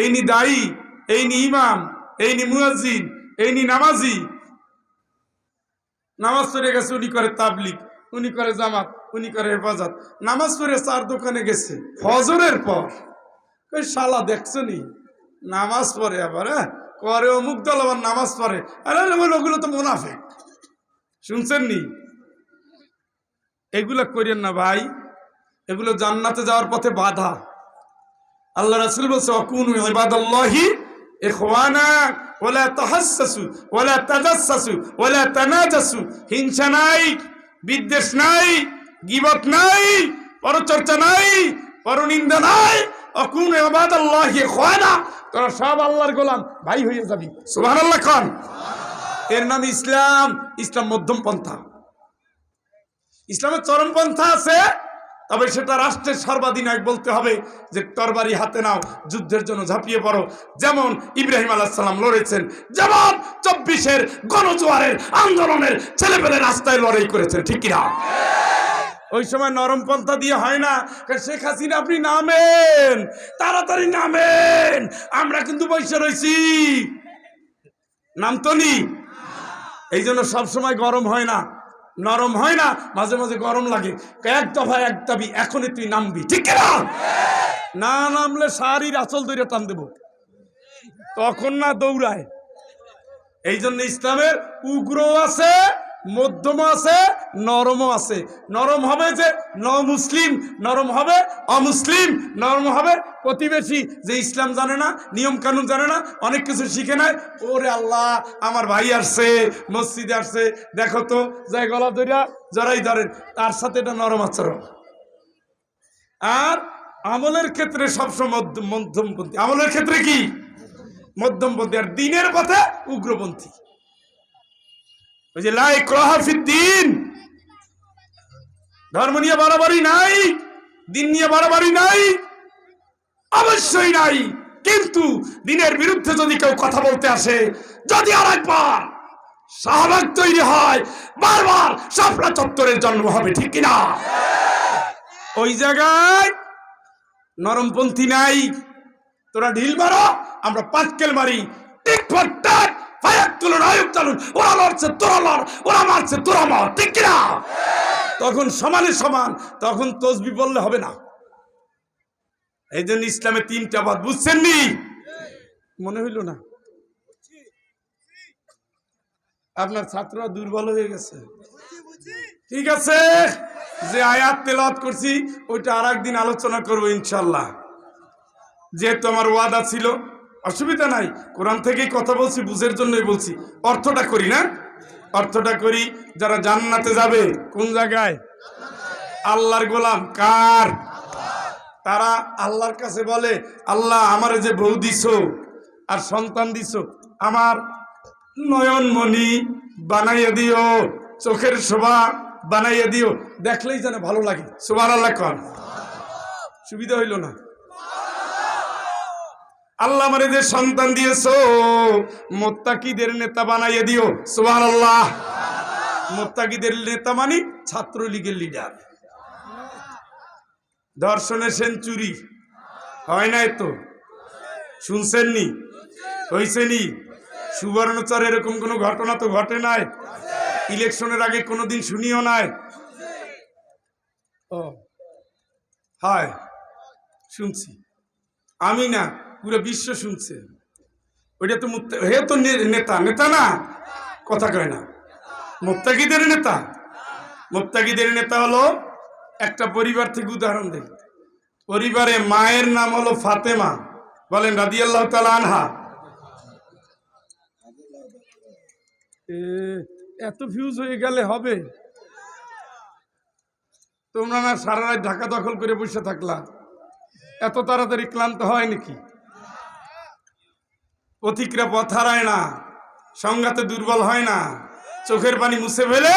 এই নি দায়ী, এই নি ইমাম, এই নি মুয়াজিন এই নি নামাজি। নামাজ পড়ে গেছে, উনি করে তাবলিক উনি করে জামাত, উনি করে হেফাজত। নামাজ পড়ে চার দোকানে গেছে, ফজরের পর। কই শালা দেখছ নি? নামাজ পড়ে আবার হ্যাঁ? করে অমুক দল আবার নামাজ পড়ে। আরে ওগুলো তো মুনাফেক। শুনছেন নি? এগুলো করেন না ভাই, এগুলো জান্নাতে যাওয়ার পথে বাধা। আল্লাহ রাসূল বলছে, অকুন ইবাদাল্লাহি ইখওয়ানা ওয়ালা তাহাসসু ওয়ালা তাজাসসু ওয়ালা তানাজাসু। হিংসা নাই, বিদ্বেষ নাই, গীবত নাই, পরচর্চা নাই, পরনিন্দা নাই। অকুন ইবাদাল্লাহি ইখওয়ানা। তোরা সব আল্লাহর গোলাম, ভাই হয়ে যাবি। সুবহানাল্লাহ খান। এর নাম ইসলাম ইসলাম মধ্যম পন্থা। ইসলামের চরম পন্থা আছে তবে সেটা রাষ্ট্রের সর্বাধিনায়ক বলতে হবে যে, তরবারি হাতে নাও, যুদ্ধের জন্য ঝাঁপিয়ে পড়ো। যেমন ইব্রাহিম আলাহাল্লাম লড়েছেন, যেমন চব্বিশের গণজোয়ারের আন্দোলনের ছেলেপেলে রাস্তায় লড়াই করেছেন, ঠিক কিনা? ওই সময় নরম পন্থা দিয়ে হয় না শেখ হাসিনা আপনি নামেন, তাড়াতাড়ি নামেন, আমরা কিন্তু বসে রয়েছি। নাম তো নি। এই জন্য সবসময় গরম হয় না। নরম হয় না, মাঝে মাঝে গরম লাগে। এক দফা এক দাবি, এখনই তুই নামবি, ঠিক না না নামলে শাড়ির আচল ধরে টান দেব। তখন না দৌড়ায়। এই জন্য ইসলামের উগ্র আছে মধ্যম আছে নরমও আছে। নরম হবে যে ন মুসলিম নরম হবে অমুসলিম, নরম হবে প্রতিবেশী। যে ইসলাম জানে না নিয়ম কানুন জানে না, অনেক কিছু শিখে নেয়, ওরে আল্লাহ, আমার ভাই আসছে, মসজিদে আসছে। দেখো তো যাই গলা ধরিয়া জড়াই ধরেন, তার সাথে এটা নরম আচরণ। আর আমলের ক্ষেত্রে সবসময় মধ্যমপন্থী। আমলের ক্ষেত্রে কি? মধ্যমপন্থী। আর দিনের পথে উগ্রপন্থী। ওই যে লাই দিন। ধর্ম নিয়ে বাড়াবাড়ি নাই, দিন নিয়ে বাড়াবাড়ি নাই, অবশ্যই নাই। কিন্তু দিনের বিরুদ্ধে যদি কেউ কথা বলতে আসে, যদি আর একবার শাহবাগ তৈরি হয়, বারবার সাপলা চত্বরের জন্ম হবে, ঠিক কিনা? ওই জায়গায় নরমপন্থী নাই, তোরা ঢিল মারো, আমরা পাঁচকেল মারি। ফায়াক তুলুন আয়ুক চালুন, ওরা লড়ছে, তোরা লড়, ওরা মারছে, তোরা মার, ঠিক কিনা? তখন সমানে সমান, তখন তসবি বললে হবে না। এই জন্য ইসলামে তিনটা বাদ, বুঝছেন নি? মনে হইল না। আপনার ছাত্ররা দুর্বল হয়ে গেছে। ঠিক আছে? যে আয়াত তেলাওয়াত করছি, ওইটা আর একদিন আলোচনা করব ইনশাল্লাহ যেহেতু আমার ওয়াদা ছিল, অসুবিধা নাই। কোরআন থেকেই কথা বলছি, বুঝের জন্যই বলছি। অর্থটা করি না। অর্থটা করি, যারা জান্নাতে যাবে, কোন জায়গায়? আল্লাহর গোলাম কার? তারা আল্লাহর কাছে বলে, আল্লাহ আমার যে বউ দিছ আর সন্তান দিছ, আমার নয়নমণি বানাইয়া দিও, চোখের শোভা বানাইয়া দিও। দেখলেই যেন ভালো লাগে। শোভার আল্লাহ কর সুবিধা হইল না। আল্লাহ আমারে যে সন্তান দিয়েছ। মোত্তাকিদের নেতা বানাইয়ে দিও। সুবার আল্লাহ মোত্তাকিদের নেতা মানে ছাত্রলীগের লিডার দর্শনের সেঞ্চুরি হয় নাই তো? শুনছেন নি? হয়েছে নি? সুবর্ণচর এরকম কোনো ঘটনা তো ঘটে নাই? ইলেকশনের আগে কোনোদিন শুনিও নাই? ও, হয়। শুনছি। আমি না পুরো বিশ্ব শুনছে। ওইটা তো হে তো নেতা। নেতা না? কথা কয় না। মোত্তাকিদের নেতা। মোত্তাকিদের নেতা হলো একটা পরিবার থেকে উদাহরণ দেন পরিবারে মায়ের নাম হলো ফাতেমা। বলেন রাদি আল্লাহ আনহা। এ, এত ফিউজ হয়ে গেলে হবে। তোমরা না সারা রাত ঢাকা দখল করে বসে থাকলা। এত তাড়াতাড়ি ক্লান্ত হয় নাকি? পথিকরা পথ হারায় না, সংঘাতে দুর্বল হয় না, চোখের পানি মুছে ফেলে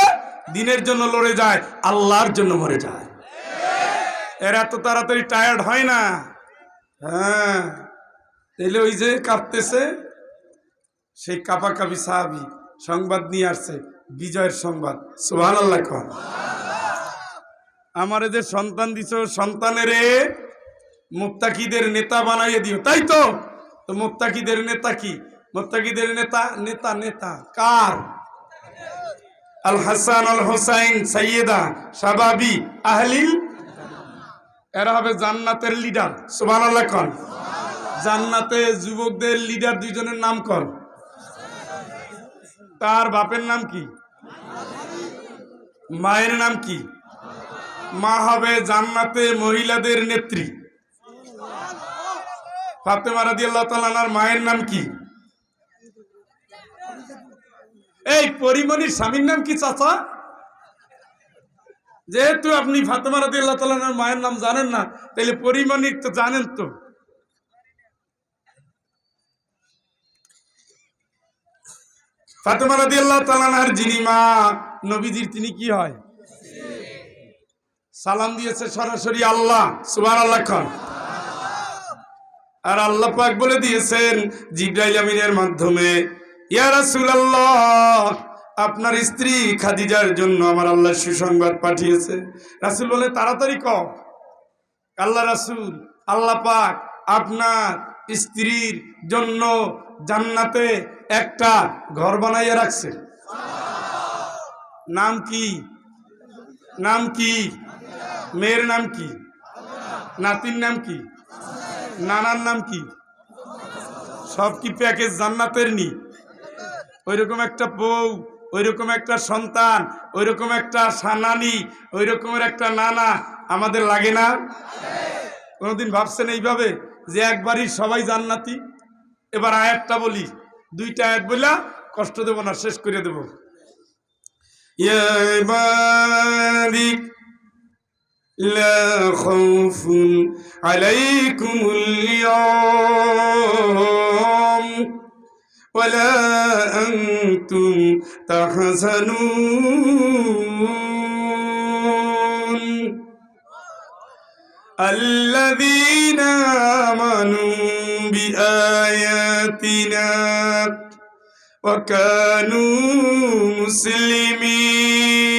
দিনের জন্য লড়ে যায়, আল্লাহর জন্য মরে যায়। এর এত তাড়াতাড়ি টায়ার্ড হয় না। হ্যাঁ এলে ওই যে কাঁপতেছে, সেই কাপা কাপি সাহাবি সংবাদ নিয়ে আসছে, বিজয়ের সংবাদ। সুহান আল্লাহ কন। আমার যে সন্তান দিছ, সন্তানের মুক্তাকিদের নেতা বানাইয়ে দিও, তাই তো? তো মোত্তাকিদের নেতা কি? মোত্তাকিদের নেতা নেতা নেতা। কার? আল হাসান আল হোসাইন সৈয়দা শাবাবি, আহলিল। এরা হবে জান্নাতের লিডার। সুবান আল্লাহ কন। জান্নাতে যুবকদের লিডার দুইজনের নাম কর তার বাপের নাম কি? মায়ের নাম কি? মা হবে জান্নাতে মহিলাদের নেত্রী। ফাতেমা রাদি আল্লাহ তালার মায়ের নাম কি? এই পরিমণির স্বামীর নাম কি, চাচা? যেহেতু আপনি ফাতেমা রাদি আল্লাহ তালার মায়ের নাম জানেন না তাহলে পরিমণির তো জানেন তো। ফাতেমা রাদি আল্লাহ তালার যিনি মা, নবীজির তিনি কি হয়? সালাম দিয়েছে সরাসরি আল্লাহ সুবান আল্লাহ খান। আর আল্লাহ পাক বলে দিয়েছেন জিব্রাইল আমিনের মাধ্যমে, ইয়া রাসূলুল্লাহ, আপনার স্ত্রী খাদিজার জন্য আমার আল্লাহ সুসংবাদ পাঠিয়েছে। রাসূল বলে, তাড়াতাড়ি কও আল্লাহ রাসূল, আল্লাহ পাক আপনার স্ত্রীর জন্য জান্নাতে একটা ঘর বানাইয়া রাখছে। নাম কি? নাম কি? মেয়ের নাম কি? নাতির নাম কি? নানার নাম কি? সব কি প্যাকেজ জান্নাতের নি? ওইরকম একটা বউ, ওইরকম একটা সন্তান, ওইরকম একটা সানানি ওই রকমের একটা নানা আমাদের লাগে না? কোনোদিন ভাবছেন এইভাবে যে একবারই সবাই জান্নাতি? এবার আয়াতটা বলি, দুইটা আয়াত বললা, কষ্ট দেব না, শেষ করে দেব। ইয়া لا خوف عليكم اليوم ولا أنتم تحزنون. الذين آمنوا بآياتنا وكانوا مسلمين.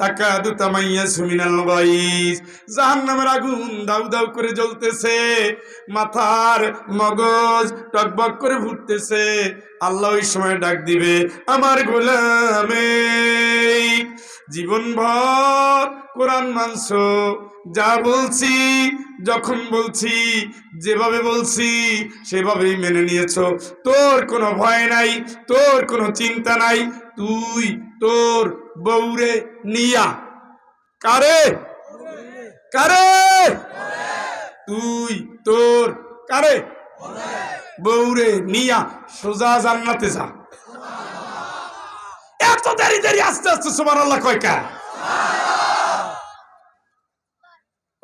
টাকা দুতামাইয়া সুমিনাল গাইস জাহান্নামের আগুন দাউ দাউ করে জ্বলতেছে, মাথার মগজ টকবক করে ফুটতেছে। আল্লাহ ওই সময় ডাক দিবে, আমার গোলামে জীবন ভর কোরআন মানছ যা বলছি, যখন বলছি, যেভাবে বলছি, সেভাবেই মেনে নিয়েছ। তোর কোনো ভয় নাই, তোর কোনো চিন্তা নাই, তুই তোর বউরে নিয়া। কারে? কারে? তুই তোর কারে? বউরে নিয়া, সোজা জান্নাতে যা। এত দেরি দেরি আস্তে আস্তে সুমান আল্লাহ কয়কা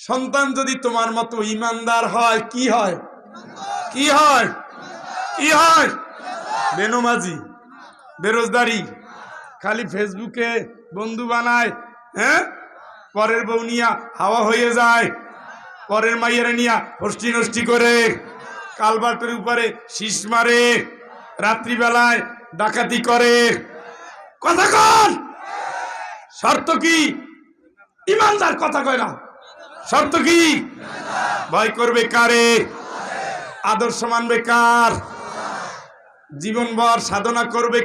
সন্তান যদি তোমার মতো ইমানদার হয়, কি হয়? কি হয়? কি হয়? বেনমাজি বেরোজগারি খালি ফেসবুকে বন্ধু বানায় হ্যাঁ? পরের বউ নিয়া হাওয়া হয়ে যায়, পরের মাইয়ের নিয়া হস্টি নষ্টি করে, কালবাটের উপরে শীষ মারে, রাত্রিবেলায় ডাকাতি করে। কথা কন! শর্ত কি? ইমানদার কথা কয় না। শর্ত কি? ভয় করবে কারে? আদর্শ মানবে কার? জীবনভর সাধনা করবে